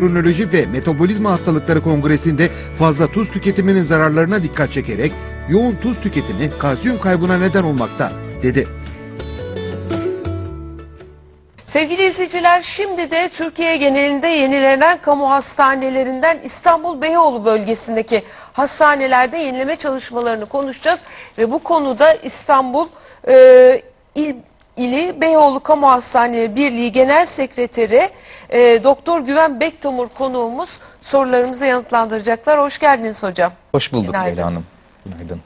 Kronoloji ve Metabolizma Hastalıkları Kongresi'nde fazla tuz tüketiminin zararlarına dikkat çekerek yoğun tuz tüketimi kalsiyum kaybına neden olmakta dedi. Sevgili izleyiciler şimdi de Türkiye genelinde yenilenen kamu hastanelerinden İstanbul Beyoğlu bölgesindeki hastanelerde yenileme çalışmalarını konuşacağız. Ve bu konuda İstanbul e, İl, İli Beyoğlu Kamu Hastaneleri Birliği Genel Sekreteri e, Doktor Güven Bektomur konuğumuz sorularımızı yanıtlandıracaklar. Hoş geldiniz hocam. Hoş bulduk Günaydın. Leyla Hanım. Günaydın.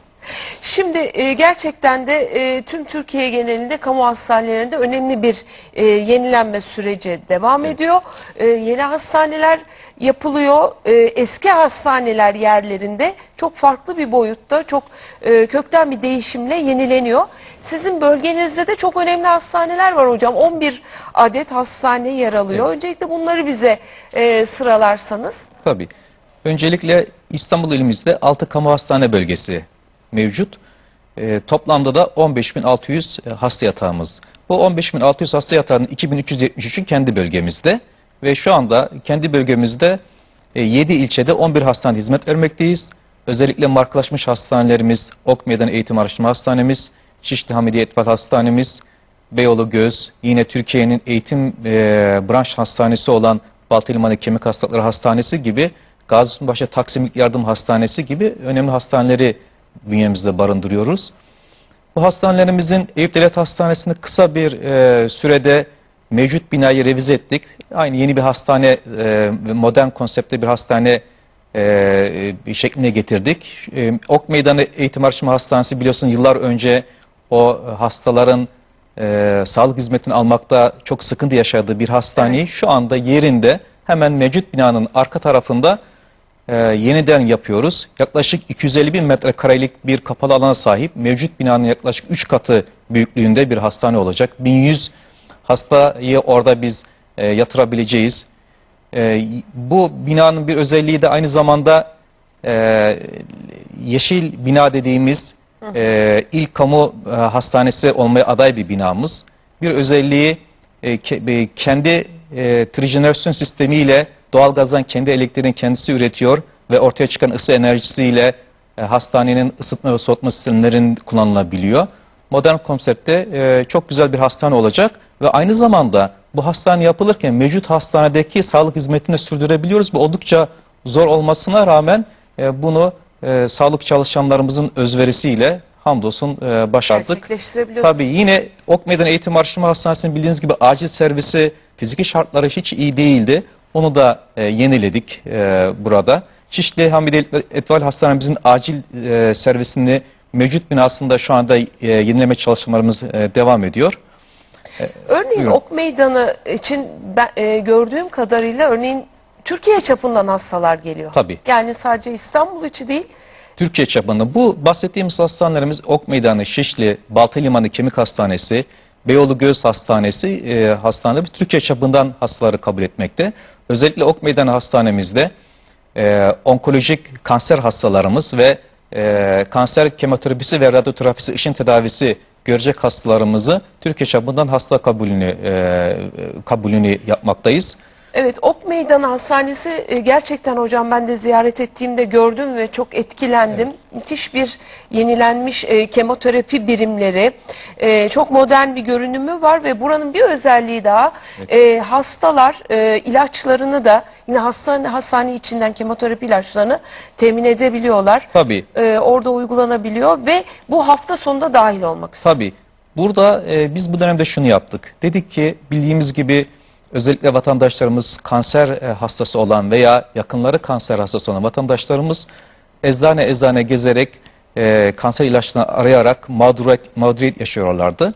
Şimdi e, gerçekten de e, tüm Türkiye genelinde kamu hastanelerinde önemli bir e, yenilenme süreci devam ediyor. E, yeni hastaneler yapılıyor. E, eski hastaneler yerlerinde çok farklı bir boyutta, çok e, kökten bir değişimle yenileniyor. Sizin bölgenizde de çok önemli hastaneler var hocam. 11 adet hastane yer alıyor. Evet. Öncelikle bunları bize e, sıralarsanız. Tabii. Öncelikle İstanbul ilimizde 6 kamu hastane bölgesi mevcut. Ee, toplamda da 15.600 hasta yatağımız. Bu 15.600 hasta yatağının 2373'ü kendi bölgemizde ve şu anda kendi bölgemizde 7 ilçede 11 hastane hizmet vermekteyiz. Özellikle markalaşmış hastanelerimiz, Ok Meydanı Eğitim Araştırma Hastanemiz, Şişli Hamidiye Etfal Hastanemiz, Beyoğlu Göz, yine Türkiye'nin eğitim e, branş hastanesi olan Baltalimanı Kemik Hastalıkları Hastanesi gibi Gazipaşa Taksim İlk Yardım Hastanesi gibi önemli hastaneleri bünyemizde barındırıyoruz. Bu hastanelerimizin Eyüp Devlet Hastanesi'nde kısa bir e, sürede mevcut binayı revize ettik. Aynı yeni bir hastane, e, modern konsepte bir hastane e, bir şekline getirdik. E, ok Meydanı Eğitim Araştırma Hastanesi biliyorsun yıllar önce o hastaların e, sağlık hizmetini almakta çok sıkıntı yaşadığı bir hastaneyi şu anda yerinde hemen mevcut binanın arka tarafında e, yeniden yapıyoruz. Yaklaşık 250 bin metrekarelik bir kapalı alana sahip mevcut binanın yaklaşık 3 katı büyüklüğünde bir hastane olacak. 1100 hastayı orada biz e, yatırabileceğiz. E, bu binanın bir özelliği de aynı zamanda e, yeşil bina dediğimiz e, ilk kamu e, hastanesi olmaya aday bir binamız. Bir özelliği e, ke- e, kendi e, trijenerasyon sistemiyle doğalgazdan kendi elektriğini kendisi üretiyor ve ortaya çıkan ısı enerjisiyle e, hastanenin ısıtma ve soğutma sistemlerin kullanılabiliyor. Modern konseptte e, çok güzel bir hastane olacak ve aynı zamanda bu hastane yapılırken mevcut hastanedeki sağlık hizmetini de sürdürebiliyoruz. Bu oldukça zor olmasına rağmen e, bunu e, sağlık çalışanlarımızın özverisiyle hamdolsun e, başardık. Tabii yine Ok Meydan Eğitim Araştırma Hastanesi'nin bildiğiniz gibi acil servisi fiziki şartları hiç iyi değildi. Onu da e, yeniledik e, burada. Şişli Hamidi Etval Hastanemizin acil e, servisini mevcut binasında şu anda e, yenileme çalışmalarımız e, devam ediyor. Örneğin Buyurun. Ok Meydanı için ben, e, gördüğüm kadarıyla örneğin Türkiye çapından hastalar geliyor. Tabii. Yani sadece İstanbul içi değil. Türkiye çapında bu bahsettiğimiz hastanelerimiz Ok Meydanı, Şişli, Baltalimanı Kemik Hastanesi, Beyoğlu Göğüs Hastanesi e, hastaneleri Türkiye çapından hastaları kabul etmekte. Özellikle Ok Meydanı Hastanemizde e, onkolojik kanser hastalarımız ve e, kanser kemoterapisi ve radyoterapisi ışın tedavisi görecek hastalarımızı Türkiye çapından hasta kabulünü e, e, kabulünü yapmaktayız. Evet Ok Meydanı Hastanesi e, gerçekten hocam ben de ziyaret ettiğimde gördüm ve çok etkilendim. Müthiş bir yenilenmiş e, kemoterapi birimleri, e, çok modern bir görünümü var ve buranın bir özelliği daha e, hastalar ilaçlarını da yine hastane, hastane içinden kemoterapi ilaçlarını temin edebiliyorlar. Tabii orada uygulanabiliyor ve bu hafta sonunda dahil olmak üzere. Tabii. Burada e, biz bu dönemde şunu yaptık. Dedik ki bildiğimiz gibi özellikle vatandaşlarımız kanser e, hastası olan veya yakınları kanser hastası olan vatandaşlarımız eczane eczane gezerek e, kanser ilaçlarını arayarak mağduriyet, mağduriyet yaşıyorlardı.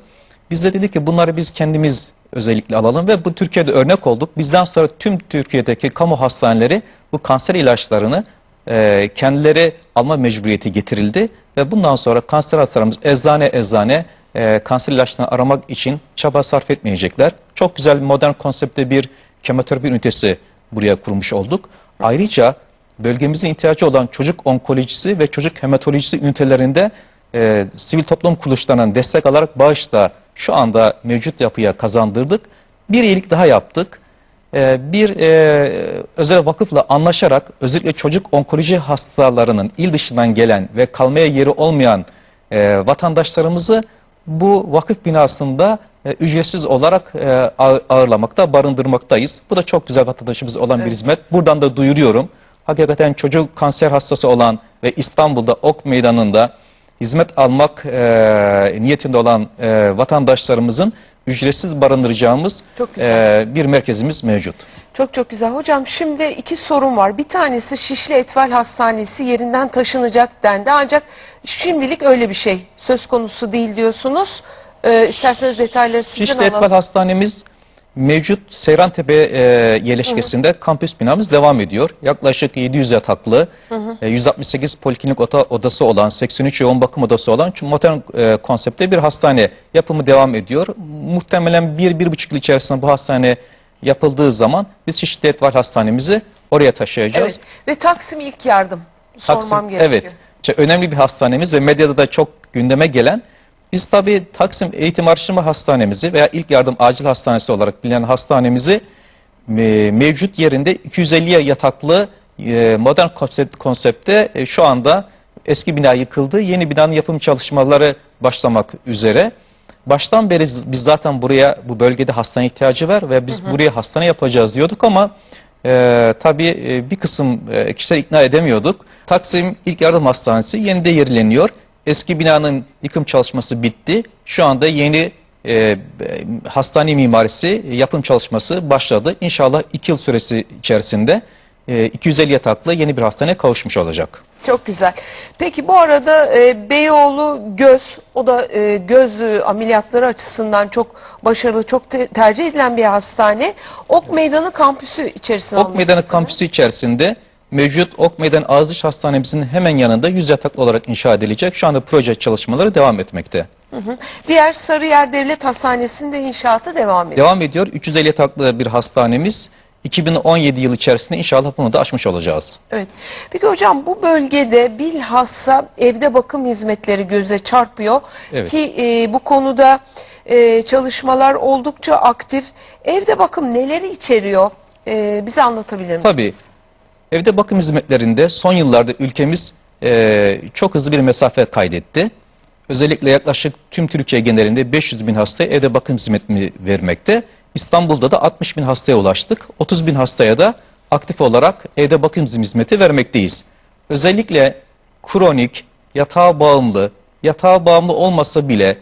Biz de dedik ki bunları biz kendimiz özellikle alalım ve bu Türkiye'de örnek olduk. Bizden sonra tüm Türkiye'deki kamu hastaneleri bu kanser ilaçlarını e, kendileri alma mecburiyeti getirildi ve bundan sonra kanser hastalarımız eczane eczane e, kanser ilaçlarını aramak için çaba sarf etmeyecekler. Çok güzel modern konsepte bir kemoterapi ünitesi buraya kurmuş olduk. Ayrıca bölgemizin ihtiyacı olan çocuk onkolojisi ve çocuk hematolojisi ünitelerinde e, sivil toplum kuruluşlarından destek alarak bağış da şu anda mevcut yapıya kazandırdık. Bir iyilik daha yaptık. e, bir e, özel vakıfla anlaşarak özellikle çocuk onkoloji hastalarının il dışından gelen ve kalmaya yeri olmayan e, vatandaşlarımızı bu vakıf binasında e, ücretsiz olarak e, ağ- ağırlamakta, barındırmaktayız. Bu da çok güzel vatandaşımız olan bir Evet. hizmet. Buradan da duyuruyorum. Hakikaten çocuk kanser hastası olan ve İstanbul'da Ok Meydanı'nda hizmet almak e, niyetinde olan e, vatandaşlarımızın ücretsiz barındıracağımız e, bir merkezimiz mevcut. Çok çok güzel. Hocam şimdi iki sorun var. Bir tanesi Şişli Etval Hastanesi yerinden taşınacak dendi. Ancak şimdilik öyle bir şey söz konusu değil diyorsunuz. Ee, isterseniz detayları sizden Şişli alalım. Etfal Hastanemiz mevcut Seyrantepe e, yerleşkesinde kampüs binamız devam ediyor. Yaklaşık 700 yataklı, e, 168 poliklinik oda, odası olan, 83 yoğun bakım odası olan modern e, konsepte bir hastane yapımı devam ediyor. Muhtemelen bir, bir buçuk yıl içerisinde bu hastane yapıldığı zaman biz Şişli Etfal Hastanemizi oraya taşıyacağız. Evet. Ve Taksim ilk yardım. Taksim, Sormam gerekiyor. Evet. Önemli bir hastanemiz ve medyada da çok gündeme gelen. Biz tabii Taksim Eğitim Araştırma Hastanemizi veya İlk Yardım Acil Hastanesi olarak bilinen hastanemizi e, mevcut yerinde 250'ye yataklı e, modern konsept, konsepte e, şu anda eski bina yıkıldı. Yeni binanın yapım çalışmaları başlamak üzere. Baştan beri biz zaten buraya bu bölgede hastane ihtiyacı var ve biz buraya hastane yapacağız diyorduk ama e, tabii bir kısım kişiler ikna edemiyorduk. Taksim İlk Yardım Hastanesi yenide yerileniyor. Eski binanın yıkım çalışması bitti. Şu anda yeni e, hastane mimarisi yapım çalışması başladı. İnşallah 2 yıl süresi içerisinde e, 250 yataklı yeni bir hastaneye kavuşmuş olacak. Çok güzel. Peki bu arada e, Beyoğlu Göz, o da e, göz ameliyatları açısından çok başarılı, çok te- tercih edilen bir hastane. Ok Meydanı kampüsü içerisinde Ok Meydanı kampüsü içerisinde mevcut Ok Meydanı Ağızlıç Hastanemizin hemen yanında 100 yataklı olarak inşa edilecek. Şu anda proje çalışmaları devam etmekte. Hı hı. Diğer Sarıyer Devlet Hastanesi'nde inşaatı devam ediyor. Devam ediyor. 350 yataklı bir hastanemiz. 2017 yılı içerisinde inşallah bunu da açmış olacağız. Evet. Peki hocam bu bölgede bilhassa evde bakım hizmetleri göze çarpıyor Evet. ki e, bu konuda e, çalışmalar oldukça aktif. Evde bakım neleri içeriyor? E, bize anlatabilir misiniz? Tabii. Evde bakım hizmetlerinde son yıllarda ülkemiz eee, çok hızlı bir mesafe kaydetti. Özellikle yaklaşık tüm Türkiye genelinde 500 bin hastaya evde bakım hizmetini vermekte. İstanbul'da da 60 bin hastaya ulaştık. 30 bin hastaya da aktif olarak evde bakım hizmeti vermekteyiz. Özellikle kronik, yatağa bağımlı, yatağa bağımlı olmasa bile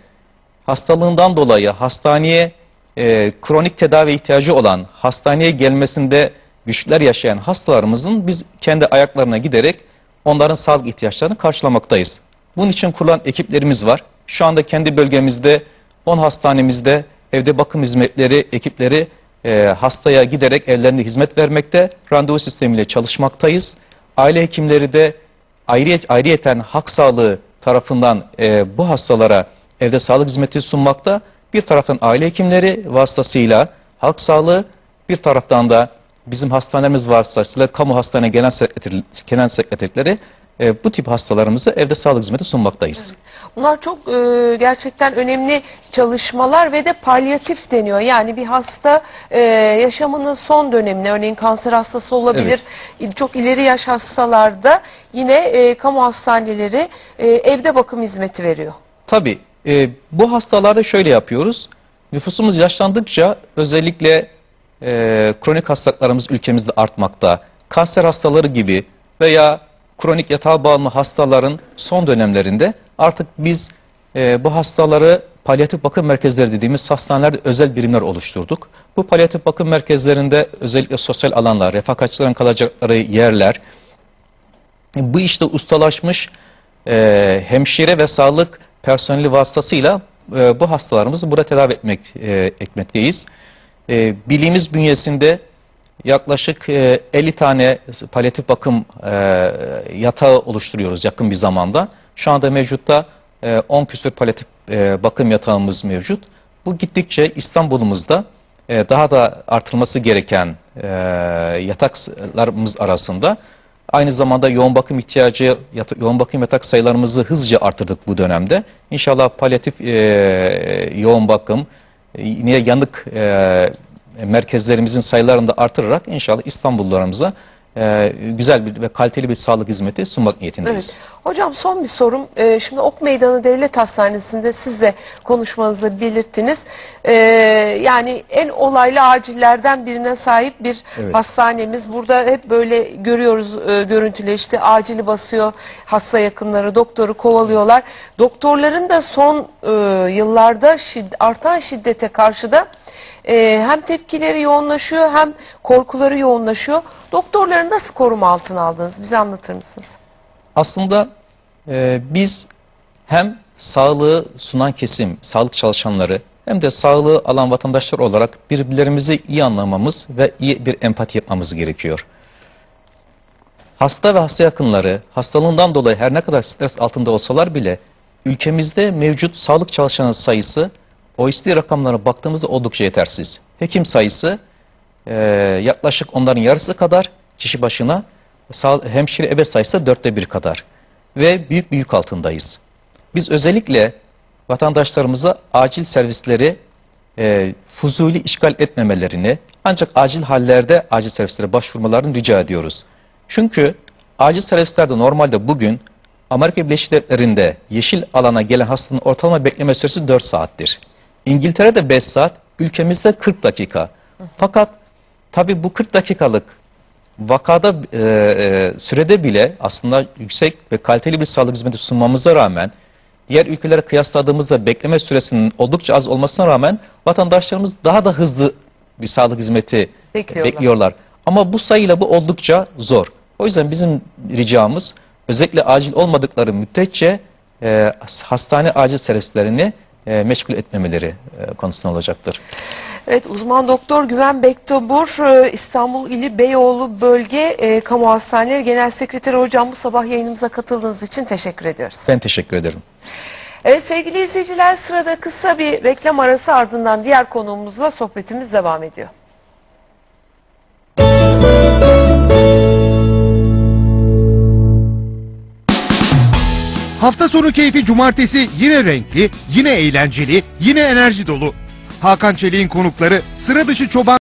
hastalığından dolayı hastaneye e, kronik tedavi ihtiyacı olan, hastaneye gelmesinde güçler yaşayan hastalarımızın biz kendi ayaklarına giderek onların sağlık ihtiyaçlarını karşılamaktayız. Bunun için kurulan ekiplerimiz var. Şu anda kendi bölgemizde 10 hastanemizde evde bakım hizmetleri ekipleri e, hastaya giderek evlerinde hizmet vermekte. Randevu sistemiyle çalışmaktayız. Aile hekimleri de ayrıyet, ayrıyeten hak sağlığı tarafından e, bu hastalara evde sağlık hizmeti sunmakta. Bir taraftan aile hekimleri vasıtasıyla halk sağlığı, bir taraftan da bizim hastanelerimiz vasıtasıyla kamu hastane genel, sekreter, genel sekreterleri e, bu tip hastalarımızı evde sağlık hizmeti sunmaktayız. Bunlar çok e, gerçekten önemli çalışmalar ve de palyatif deniyor. Yani bir hasta e, yaşamının son döneminde örneğin kanser hastası olabilir. Çok ileri yaş hastalarda yine e, kamu hastaneleri e, evde bakım hizmeti veriyor. Tabii e, bu hastalarda şöyle yapıyoruz. Nüfusumuz yaşlandıkça özellikle e, kronik hastalıklarımız ülkemizde artmakta. Kanser hastaları gibi veya kronik yatağa bağımlı hastaların son dönemlerinde artık biz e, bu hastaları palyatif bakım merkezleri dediğimiz hastanelerde özel birimler oluşturduk. Bu palyatif bakım merkezlerinde özellikle sosyal alanlar, refakatçilerin kalacakları yerler, bu işte ustalaşmış e, hemşire ve sağlık personeli vasıtasıyla e, bu hastalarımızı burada tedavi etmek, e, etmekteyiz. E, bildiğimiz bünyesinde yaklaşık e, 50 tane palyatif bakım e, yatağı oluşturuyoruz yakın bir zamanda. Şu anda mevcutta e, 10 küsur palyatif e, bakım yatağımız mevcut. Bu gittikçe İstanbul'umuzda e, daha da artırılması gereken e, yataklarımız arasında. Aynı zamanda yoğun bakım ihtiyacı, yoğun bakım yatak sayılarımızı hızlıca artırdık bu dönemde. İnşallah palyatif e, yoğun bakım, yine yanık e, e, merkezlerimizin sayılarını da artırarak inşallah İstanbullularımıza e, güzel bir ve kaliteli bir sağlık hizmeti sunmak niyetindeyiz. Evet. Hocam son bir sorum. Ee, şimdi Ok Meydanı Devlet Hastanesi'nde siz de konuşmanızda belirttiniz. Ee, yani en olaylı acillerden birine sahip bir Evet. hastanemiz. Burada hep böyle görüyoruz e, görüntüleri işte acili basıyor hasta yakınları doktoru kovalıyorlar. Doktorların da son e, yıllarda şid- artan şiddete karşı da e, hem tepkileri yoğunlaşıyor hem korkuları yoğunlaşıyor. Doktorları nasıl koruma altına aldınız? Bize anlatır mısınız? Aslında e, biz hem sağlığı sunan kesim, sağlık çalışanları hem de sağlığı alan vatandaşlar olarak birbirlerimizi iyi anlamamız ve iyi bir empati yapmamız gerekiyor. Hasta ve hasta yakınları hastalığından dolayı her ne kadar stres altında olsalar bile ülkemizde mevcut sağlık çalışanı sayısı OECD rakamlarına baktığımızda oldukça yetersiz. Hekim sayısı e, yaklaşık onların yarısı kadar kişi başına hemşire ebe sayısı dörtte bir kadar ve büyük bir yük altındayız. Biz özellikle vatandaşlarımıza acil servisleri e, fuzuli işgal etmemelerini ancak acil hallerde acil servislere başvurmalarını rica ediyoruz. Çünkü acil servislerde normalde bugün Amerika Birleşik Devletleri'nde yeşil alana gelen hastanın ortalama bekleme süresi 4 saattir. İngiltere'de 5 saat, ülkemizde 40 dakika. Fakat tabi bu 40 dakikalık vakada e, e, sürede bile aslında yüksek ve kaliteli bir sağlık hizmeti sunmamıza rağmen diğer ülkelere kıyasladığımızda bekleme süresinin oldukça az olmasına rağmen vatandaşlarımız daha da hızlı bir sağlık hizmeti Bekliyorlar. bekliyorlar. Ama bu sayıyla bu oldukça zor. O yüzden bizim ricamız özellikle acil olmadıkları müddetçe e, hastane acil servislerini e, meşgul etmemeleri e, konusunda olacaktır. Evet uzman doktor Güven Bektobur e, İstanbul İli Beyoğlu Bölge e, Kamu Hastaneleri Genel Sekreteri Hocam bu sabah yayınımıza katıldığınız için teşekkür ediyoruz. Ben teşekkür ederim. Evet sevgili izleyiciler sırada kısa bir reklam arası ardından diğer konuğumuzla sohbetimiz devam ediyor. Hafta sonu keyfi cumartesi yine renkli, yine eğlenceli, yine enerji dolu. Hakan Çelik'in konukları sıra dışı çoban